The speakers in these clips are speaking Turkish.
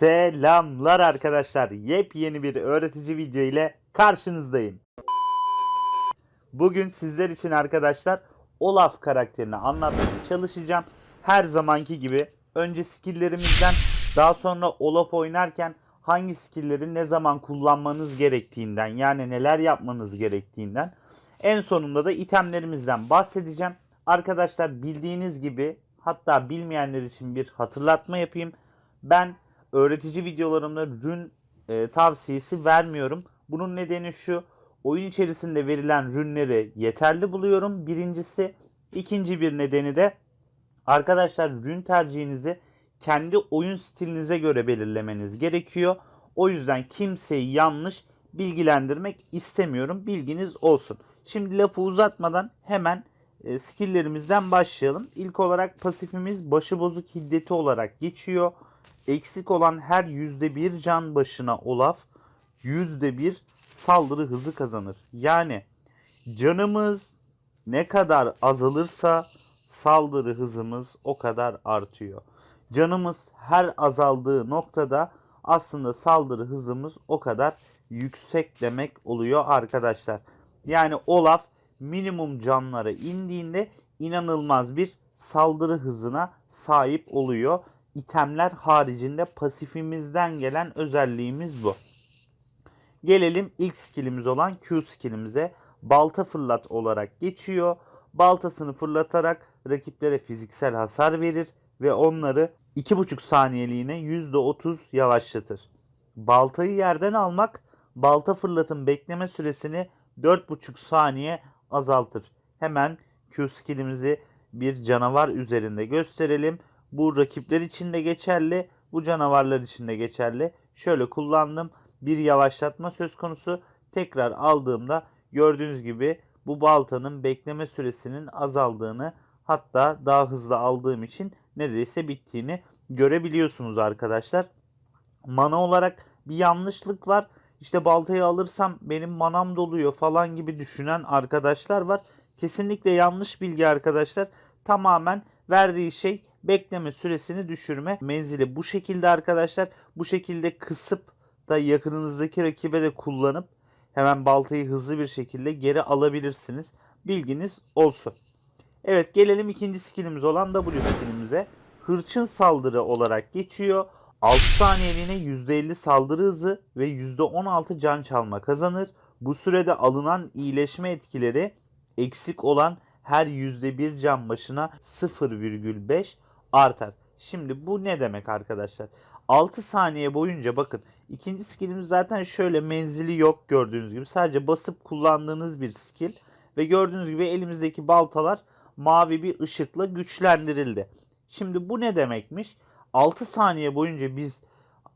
Selamlar arkadaşlar. Yepyeni bir öğretici video ile karşınızdayım. Bugün sizler için arkadaşlar Olaf karakterini anlatmaya çalışacağım. Her zamanki gibi önce skilllerimizden daha sonra Olaf oynarken hangi skillleri ne zaman kullanmanız gerektiğinden yani neler yapmanız gerektiğinden en sonunda da itemlerimizden bahsedeceğim. Arkadaşlar bildiğiniz gibi hatta bilmeyenler için bir hatırlatma yapayım. Ben öğretici videolarımda rün e, tavsiyesi vermiyorum. Bunun nedeni şu. Oyun içerisinde verilen rünleri yeterli buluyorum. Birincisi. ikinci bir nedeni de arkadaşlar rün tercihinizi kendi oyun stilinize göre belirlemeniz gerekiyor. O yüzden kimseyi yanlış bilgilendirmek istemiyorum. Bilginiz olsun. Şimdi lafı uzatmadan hemen e, skilllerimizden başlayalım. İlk olarak pasifimiz başıbozuk hiddeti olarak geçiyor. Eksik olan her %1 can başına Olaf %1 saldırı hızı kazanır. Yani canımız ne kadar azalırsa saldırı hızımız o kadar artıyor. Canımız her azaldığı noktada aslında saldırı hızımız o kadar yüksek demek oluyor arkadaşlar. Yani Olaf minimum canlara indiğinde inanılmaz bir saldırı hızına sahip oluyor. İtemler haricinde pasifimizden gelen özelliğimiz bu. Gelelim ilk skillimiz olan Q skillimize. Balta fırlat olarak geçiyor. Baltasını fırlatarak rakiplere fiziksel hasar verir ve onları 2,5 saniyeliğine %30 yavaşlatır. Baltayı yerden almak balta fırlatın bekleme süresini 4,5 saniye azaltır. Hemen Q skillimizi bir canavar üzerinde gösterelim. Bu rakipler için de geçerli, bu canavarlar için de geçerli. Şöyle kullandım. Bir yavaşlatma söz konusu. Tekrar aldığımda gördüğünüz gibi bu baltanın bekleme süresinin azaldığını hatta daha hızlı aldığım için neredeyse bittiğini görebiliyorsunuz arkadaşlar. Mana olarak bir yanlışlık var. İşte baltayı alırsam benim manam doluyor falan gibi düşünen arkadaşlar var. Kesinlikle yanlış bilgi arkadaşlar. Tamamen verdiği şey bekleme süresini düşürme. Menzili bu şekilde arkadaşlar. Bu şekilde kısıp da yakınınızdaki rakibe de kullanıp hemen baltayı hızlı bir şekilde geri alabilirsiniz. Bilginiz olsun. Evet gelelim ikinci skillimiz olan W skillimize. Hırçın saldırı olarak geçiyor. 6 saniyeliğine %50 saldırı hızı ve %16 can çalma kazanır. Bu sürede alınan iyileşme etkileri eksik olan her %1 can başına 0,5 artar. Şimdi bu ne demek arkadaşlar? 6 saniye boyunca bakın ikinci skillimiz zaten şöyle menzili yok gördüğünüz gibi. Sadece basıp kullandığınız bir skill. Ve gördüğünüz gibi elimizdeki baltalar mavi bir ışıkla güçlendirildi. Şimdi bu ne demekmiş? 6 saniye boyunca biz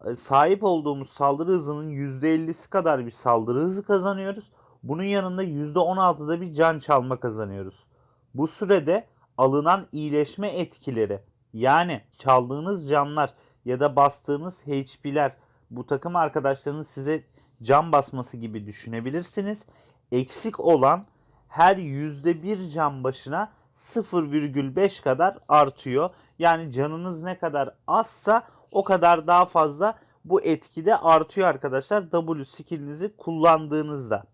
e, sahip olduğumuz saldırı hızının %50'si kadar bir saldırı hızı kazanıyoruz. Bunun yanında %16'da bir can çalma kazanıyoruz. Bu sürede alınan iyileşme etkileri yani çaldığınız canlar ya da bastığınız HP'ler bu takım arkadaşlarının size can basması gibi düşünebilirsiniz. Eksik olan her %1 can başına 0,5 kadar artıyor. Yani canınız ne kadar azsa o kadar daha fazla bu etkide artıyor arkadaşlar W skillinizi kullandığınızda.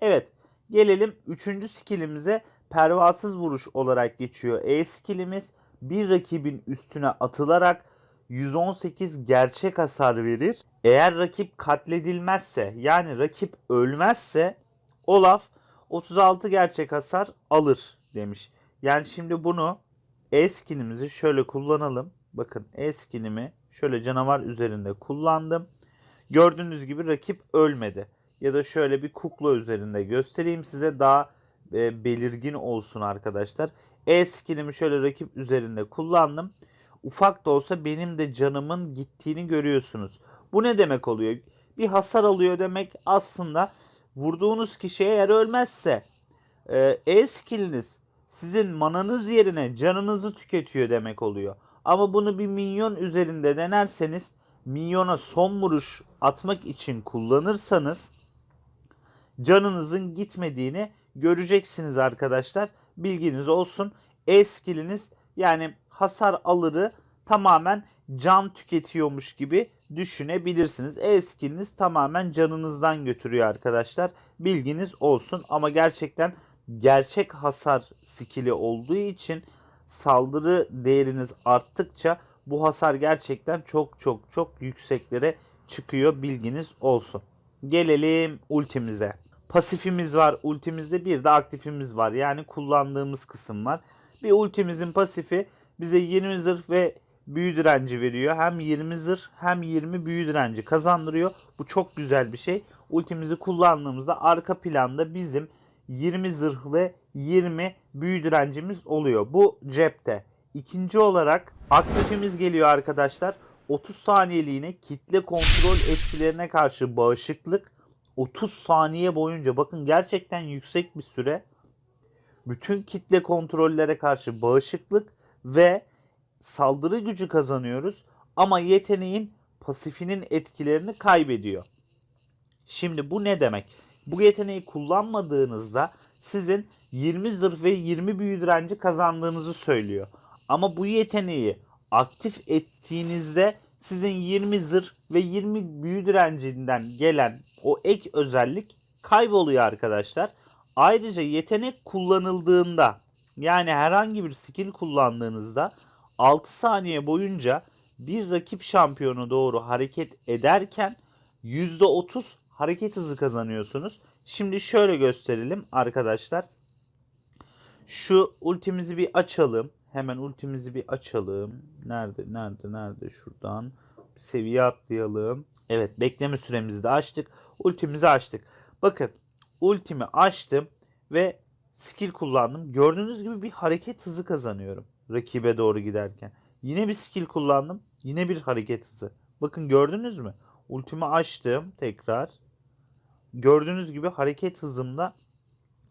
Evet gelelim 3. skillimize pervasız vuruş olarak geçiyor. E skillimiz bir rakibin üstüne atılarak 118 gerçek hasar verir. Eğer rakip katledilmezse yani rakip ölmezse Olaf 36 gerçek hasar alır demiş. Yani şimdi bunu E-skinimizi şöyle kullanalım. Bakın E-skinimi şöyle canavar üzerinde kullandım. Gördüğünüz gibi rakip ölmedi. Ya da şöyle bir kukla üzerinde göstereyim size daha e, belirgin olsun arkadaşlar. E-skinimi şöyle rakip üzerinde kullandım. Ufak da olsa benim de canımın gittiğini görüyorsunuz. Bu ne demek oluyor? Bir hasar alıyor demek aslında vurduğunuz kişi eğer ölmezse e, E-skilliniz sizin mananız yerine canınızı tüketiyor demek oluyor. Ama bunu bir minyon üzerinde denerseniz minyona son vuruş atmak için kullanırsanız canınızın gitmediğini göreceksiniz arkadaşlar. Bilginiz olsun. E-skilliniz yani hasar alırı tamamen can tüketiyormuş gibi düşünebilirsiniz. E-skilliniz tamamen canınızdan götürüyor arkadaşlar. Bilginiz olsun ama gerçekten gerçek hasar skill'i olduğu için saldırı değeriniz arttıkça bu hasar gerçekten çok çok çok yükseklere çıkıyor. Bilginiz olsun. Gelelim ultimize. Pasifimiz var ultimizde bir de aktifimiz var. Yani kullandığımız kısım var. Bir ultimizin pasifi bize 20 zırh ve büyü direnci veriyor. Hem 20 zırh hem 20 büyü direnci kazandırıyor. Bu çok güzel bir şey. Ultimizi kullandığımızda arka planda bizim 20 zırh ve 20 büyü direncimiz oluyor. Bu cepte. İkinci olarak aktifimiz geliyor arkadaşlar. 30 saniyeliğine kitle kontrol etkilerine karşı bağışıklık 30 saniye boyunca bakın gerçekten yüksek bir süre bütün kitle kontrollere karşı bağışıklık ve saldırı gücü kazanıyoruz ama yeteneğin pasifinin etkilerini kaybediyor. Şimdi bu ne demek? Bu yeteneği kullanmadığınızda sizin 20 zırh ve 20 büyü direnci kazandığınızı söylüyor. Ama bu yeteneği aktif ettiğinizde sizin 20 zırh ve 20 büyü direncinden gelen o ek özellik kayboluyor arkadaşlar. Ayrıca yetenek kullanıldığında yani herhangi bir skill kullandığınızda 6 saniye boyunca bir rakip şampiyonu doğru hareket ederken %30 hareket hızı kazanıyorsunuz. Şimdi şöyle gösterelim arkadaşlar. Şu ultimizi bir açalım. Hemen ultimizi bir açalım. Nerede nerede nerede şuradan seviye atlayalım. Evet bekleme süremizi de açtık. Ultimizi açtık. Bakın ultimi açtım ve skill kullandım. Gördüğünüz gibi bir hareket hızı kazanıyorum rakibe doğru giderken. Yine bir skill kullandım. Yine bir hareket hızı. Bakın gördünüz mü? Ultimi açtım tekrar. Gördüğünüz gibi hareket hızımda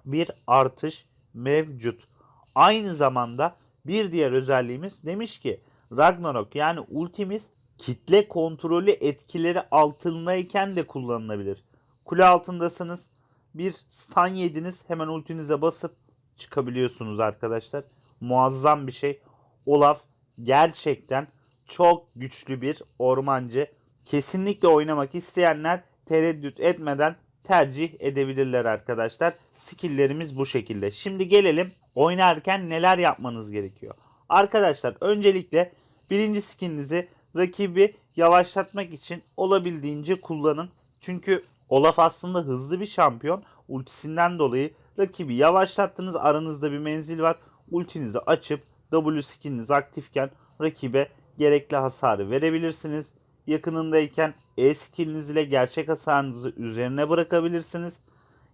bir artış mevcut. Aynı zamanda bir diğer özelliğimiz demiş ki Ragnarok yani ultimiz kitle kontrolü etkileri altındayken de kullanılabilir. Kule altındasınız. Bir stun yediniz. Hemen ultinize basıp çıkabiliyorsunuz arkadaşlar. Muazzam bir şey. Olaf gerçekten çok güçlü bir ormancı. Kesinlikle oynamak isteyenler tereddüt etmeden tercih edebilirler arkadaşlar. Skill'lerimiz bu şekilde. Şimdi gelelim oynarken neler yapmanız gerekiyor. Arkadaşlar öncelikle birinci skillinizi rakibi yavaşlatmak için olabildiğince kullanın. Çünkü Olaf aslında hızlı bir şampiyon. Ultisinden dolayı rakibi yavaşlattınız. Aranızda bir menzil var. Ultinizi açıp W skilliniz aktifken rakibe gerekli hasarı verebilirsiniz. Yakınındayken E skilliniz ile gerçek hasarınızı üzerine bırakabilirsiniz.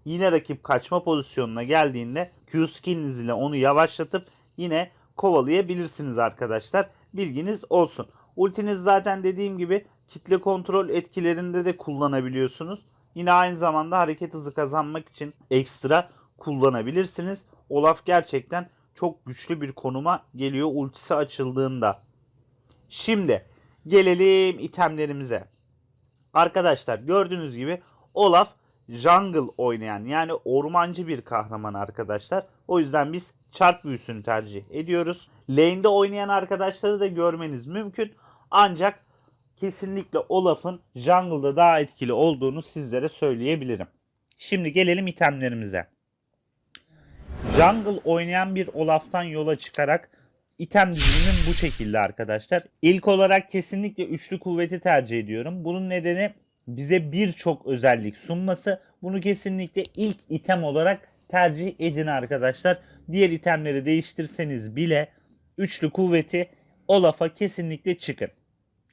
Yine rakip kaçma pozisyonuna geldiğinde Q skilliniz ile onu yavaşlatıp yine kovalayabilirsiniz arkadaşlar. Bilginiz olsun. Ultiniz zaten dediğim gibi kitle kontrol etkilerinde de kullanabiliyorsunuz. Yine aynı zamanda hareket hızı kazanmak için ekstra kullanabilirsiniz. Olaf gerçekten çok güçlü bir konuma geliyor ultisi açıldığında. Şimdi gelelim itemlerimize. Arkadaşlar gördüğünüz gibi Olaf jungle oynayan yani ormancı bir kahraman arkadaşlar. O yüzden biz çarp büyüsünü tercih ediyoruz. Lane'de oynayan arkadaşları da görmeniz mümkün. Ancak kesinlikle Olaf'ın jungle'da daha etkili olduğunu sizlere söyleyebilirim. Şimdi gelelim itemlerimize. Jungle oynayan bir Olaf'tan yola çıkarak item dizilimim bu şekilde arkadaşlar. İlk olarak kesinlikle üçlü kuvveti tercih ediyorum. Bunun nedeni bize birçok özellik sunması. Bunu kesinlikle ilk item olarak tercih edin arkadaşlar. Diğer itemleri değiştirseniz bile üçlü kuvveti Olaf'a kesinlikle çıkın.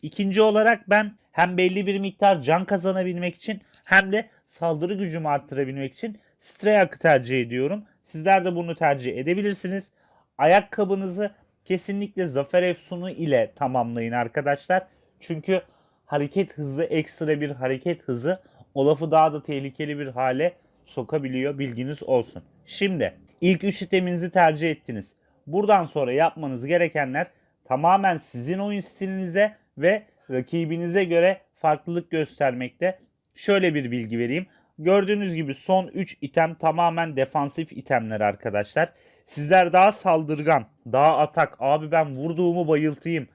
İkinci olarak ben hem belli bir miktar can kazanabilmek için hem de saldırı gücümü arttırabilmek için Strayak'ı tercih ediyorum. Sizler de bunu tercih edebilirsiniz. Ayakkabınızı kesinlikle Zafer Efsunu ile tamamlayın arkadaşlar. Çünkü hareket hızı ekstra bir hareket hızı Olaf'ı daha da tehlikeli bir hale sokabiliyor bilginiz olsun. Şimdi ilk 3 iteminizi tercih ettiniz. Buradan sonra yapmanız gerekenler tamamen sizin oyun stilinize ve rakibinize göre farklılık göstermekte. Şöyle bir bilgi vereyim. Gördüğünüz gibi son 3 item tamamen defansif itemler arkadaşlar. Sizler daha saldırgan, daha atak, abi ben vurduğumu bayıltayım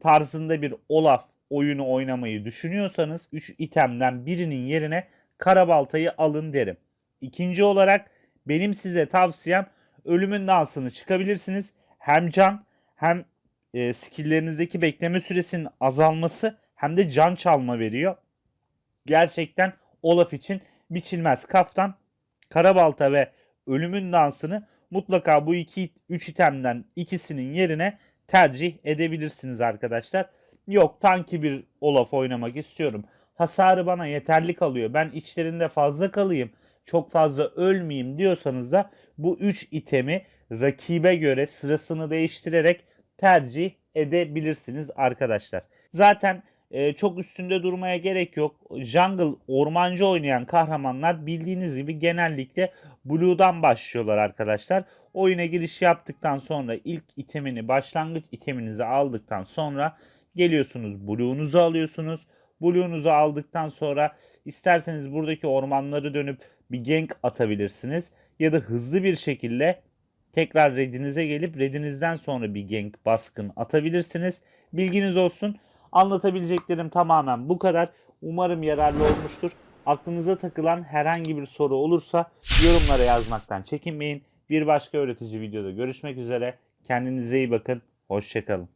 tarzında bir Olaf oyunu oynamayı düşünüyorsanız 3 itemden birinin yerine karabaltayı alın derim. İkinci olarak benim size tavsiyem ölümün dansını çıkabilirsiniz. Hem can hem e, skilllerinizdeki bekleme süresinin azalması hem de can çalma veriyor. Gerçekten Olaf için biçilmez kaftan. Karabalta ve ölümün dansını mutlaka bu iki üç itemden ikisinin yerine tercih edebilirsiniz arkadaşlar. Yok tanki bir Olaf oynamak istiyorum. Hasarı bana yeterli kalıyor. Ben içlerinde fazla kalayım. Çok fazla ölmeyeyim diyorsanız da bu 3 itemi rakibe göre sırasını değiştirerek tercih edebilirsiniz arkadaşlar. Zaten e, çok üstünde durmaya gerek yok. Jungle ormancı oynayan kahramanlar bildiğiniz gibi genellikle Blue'dan başlıyorlar arkadaşlar. Oyuna giriş yaptıktan sonra ilk itemini başlangıç iteminizi aldıktan sonra geliyorsunuz Blue'unuzu alıyorsunuz. Blue'unuzu aldıktan sonra isterseniz buradaki ormanları dönüp bir gank atabilirsiniz. Ya da hızlı bir şekilde tekrar redinize gelip redinizden sonra bir gank baskın atabilirsiniz. Bilginiz olsun. Anlatabileceklerim tamamen bu kadar. Umarım yararlı olmuştur. Aklınıza takılan herhangi bir soru olursa yorumlara yazmaktan çekinmeyin. Bir başka öğretici videoda görüşmek üzere. Kendinize iyi bakın. Hoşçakalın.